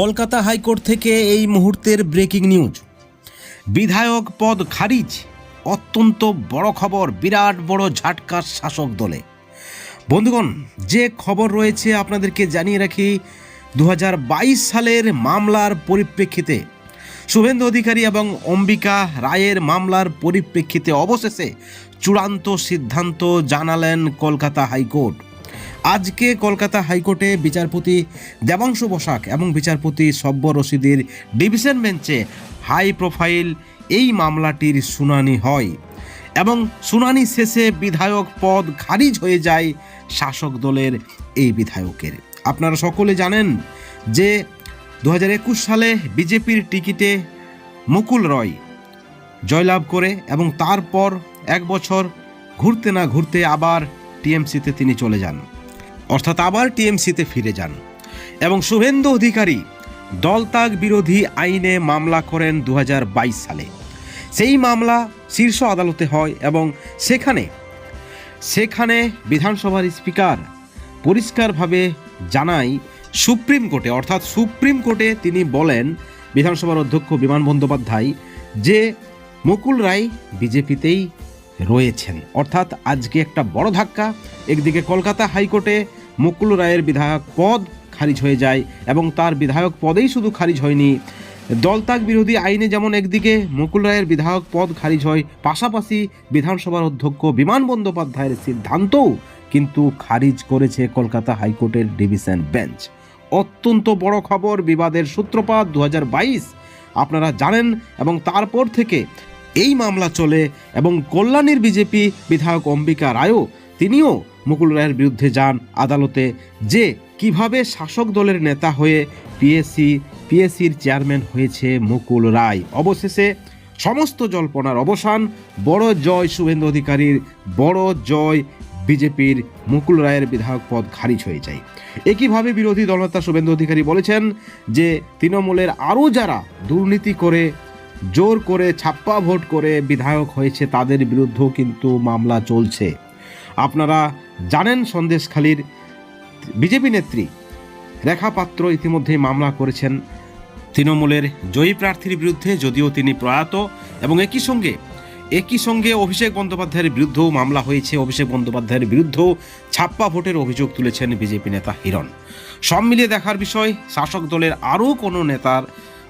Kolkata high court থেকে এই মুহূর্তের ব্রেকিং নিউজ। বিধায়ক পদ খারিজ, অত্যন্ত বড় খবর, বিরাট বড় ঝাটকা শাসক দলে। বন্ধুগণ, যে খবর রয়েছে আপনাদেরকে জানিয়ে রাখি দু হাজার বাইশ সালের মামলার পরিপ্রেক্ষিতে, শুভেন্দু অধিকারী এবং অম্বিকা রায়ের মামলার পরিপ্রেক্ষিতে অবশেষে চূড়ান্ত সিদ্ধান্ত জানালেন কলকাতা হাইকোর্ট। আজকে কলকাতা হাইকোর্টে বিচারপতি দেবাংশু বসাক এবং বিচারপতি সব্য রশিদের ডিভিশন বেঞ্চে হাই প্রোফাইল এই মামলাটির শুনানি হয় এবং শুনানি শেষে বিধায়ক পদ খারিজ হয়ে যায় শাসক দলের এই বিধায়কের। আপনারা সকলে জানেন যে দু হাজার একুশ সালে বিজেপির টিকিটে মুকুল রয় জয়লাভ করে এবং তারপর এক বছর ঘুরতে না ঘুরতে আবার টিএমসিতে তিনি চলে যান। অর্থাৎ আবার টিএমসিতে ফিরে যান। এবং শুভেন্দু অধিকারী দলত্যাগ বিরোধী আইনে মামলা করেন দু হাজার বাইশ সালে। সেই মামলা শীর্ষ আদালতে হয় এবং সেখানে সেখানে বিধানসভার স্পিকার পরিষ্কারভাবে জানায় সুপ্রিম কোর্টে, অর্থাৎ সুপ্রিম কোর্টে তিনি বলেন, বিধানসভার অধ্যক্ষ বিমান বন্দ্যোপাধ্যায়, যে মুকুল রায় বিজেপিতেই রয়েছেন। অর্থাৎ আজকে একটা বড় ধাক্কা। একদিকে কলকাতা হাইকোর্টে মুকুল রায়ের বিধায়ক পদ খারিজ হয়ে যায় এবং তার বিধায়ক পদেই শুধু খারিজ হয়নি। দলতাক বিরোধী আইনে যেমন একদিকে মুকুল রায়ের বিধায়ক পদ খারিজ হয়, পাশাপাশি বিধানসভার অধ্যক্ষ বিমান বন্দ্যোপাধ্যায়ের সিদ্ধান্তও কিন্তু খারিজ করেছে কলকাতা হাইকোর্টের ডিভিশন বেঞ্চ। অত্যন্ত বড় খবর, বিবাদের সূত্রপাত দু হাজার বাইশ। আপনারা জানেন এবং তারপর থেকে এই মামলা চলে এবং কল্যাণীর বিজেপি বিধায়ক অম্বিকা রায়ও তিনিও মুকুল রায়ের বিরুদ্ধে যান আদালতে, যে কীভাবে শাসক দলের নেতা হয়ে পিএসসি, পিএসসির চেয়ারম্যান হয়েছে মুকুল রায়। অবশেষে সমস্ত জল্পনার অবসান বড় জয় শুভেন্দু অধিকারীর, বড় জয় বিজেপির মুকুল রায়ের বিধায়ক পদ খারিজ হয়ে যায়। একইভাবে বিরোধী দলনেতা শুভেন্দু অধিকারী বলেছেন যে তৃণমূলের আরও যারা দুর্নীতি করে জোর করে ছাপ্পা ভোট করে বিধায়ক হয়েছে তাদের বিরুদ্ধেও কিন্তু মামলা চলছে। আপনারা জানেন সন্দেশখালীর বিজেপি নেত্রী রেখা পাত্র ইতিমধ্যেই মামলা করেছেন। তৃণমূলের জয়ী প্রার্থীর বিরুদ্ধে যদিও তিনি প্রয়াত এবং একই সঙ্গে একই সঙ্গে অভিষেক বন্দ্যোপাধ্যায়ের বিরুদ্ধেও মামলা হয়েছে। অভিষেক বন্দ্যোপাধ্যায়ের বিরুদ্ধেও ছাপ্পা ভোটের অভিযোগ তুলেছেন বিজেপি নেতা হিরণ। সব মিলিয়ে দেখার বিষয়, শাসক দলের আরও কোনো নেতার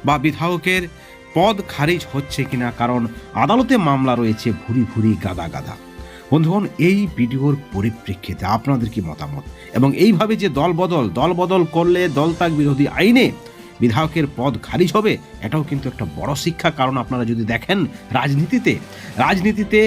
বা বিধায়কের পদ খারিজ হচ্ছে কিনা, কারণ আদালতে মামলা রয়েছে ভুরি ভুরি গাদা গাদা। বন্ধুগণ, এই ভিডিওর পরিপ্রেক্ষিতে আপনাদের কি মতামত? এবং এইভাবে যে দল বদল দল বদল করলে দলত্যাগ বিরোধী আইনে বিধায়কের পদ খারিজ হবে, এটাও কিন্তু একটা বড় শিক্ষা। কারণ আপনারা যদি দেখেন রাজনীতিতে রাজনীতিতে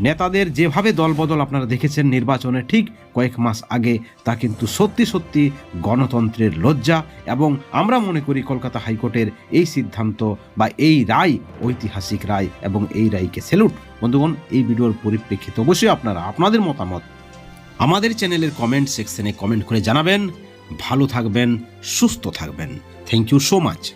নেতাদের যেভাবে দলবদল আপনারা দেখেছেন নির্বাচনে ঠিক কয়েক মাস আগে, তা কিন্তু সত্যি সত্যি গণতন্ত্রের লজ্জা এবং আমরা মনে করি কলকাতা হাইকোর্টের এই সিদ্ধান্ত বা এই রায় ঐতিহাসিক রায় এবং এই রায়কে সেলুট। বন্ধুগণ, এই ভিডিওর পরিপ্রেক্ষিতে অবশ্যই আপনারা আপনাদের মতামত আমাদের চ্যানেলের কমেন্ট সেকশনে কমেন্ট করে জানাবেন। ভালো থাকবেন, সুস্থ থাকবেন। Thank you so much.